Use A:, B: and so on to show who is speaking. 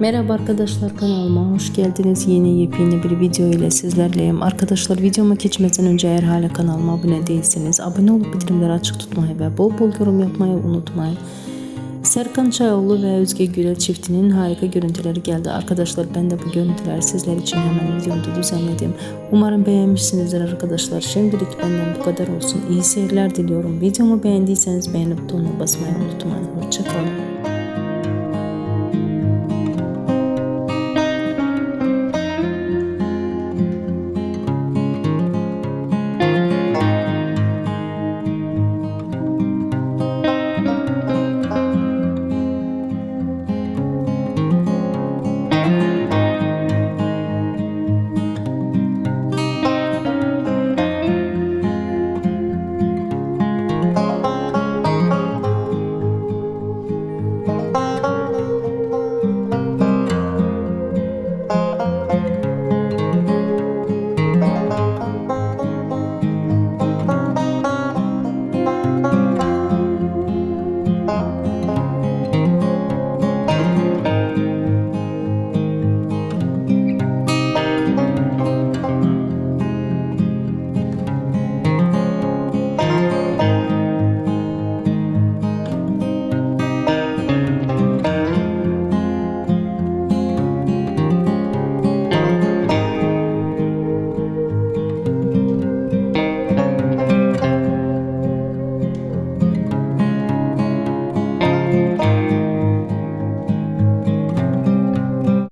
A: Merhaba arkadaşlar kanalıma hoş geldiniz. Yeni yepyeni bir video ile sizlerleyim. Arkadaşlar videoma geçmeden önce eğer hala kanalıma abone değilseniz abone olup bildirimleri açık tutmayı ve bol bol yorum yapmayı unutmayın. Serkan Çayoğlu ve Özge Gürel çiftinin harika görüntüleri geldi. Arkadaşlar ben de bu görüntüleri sizler için hemen videomda düzenledim. Umarım beğenmişsinizdir arkadaşlar. Şimdilik benden bu kadar olsun. İyi seyirler diliyorum. Videomu beğendiyseniz beğeni butonuna basmayı unutmayın. Hoşçakalın.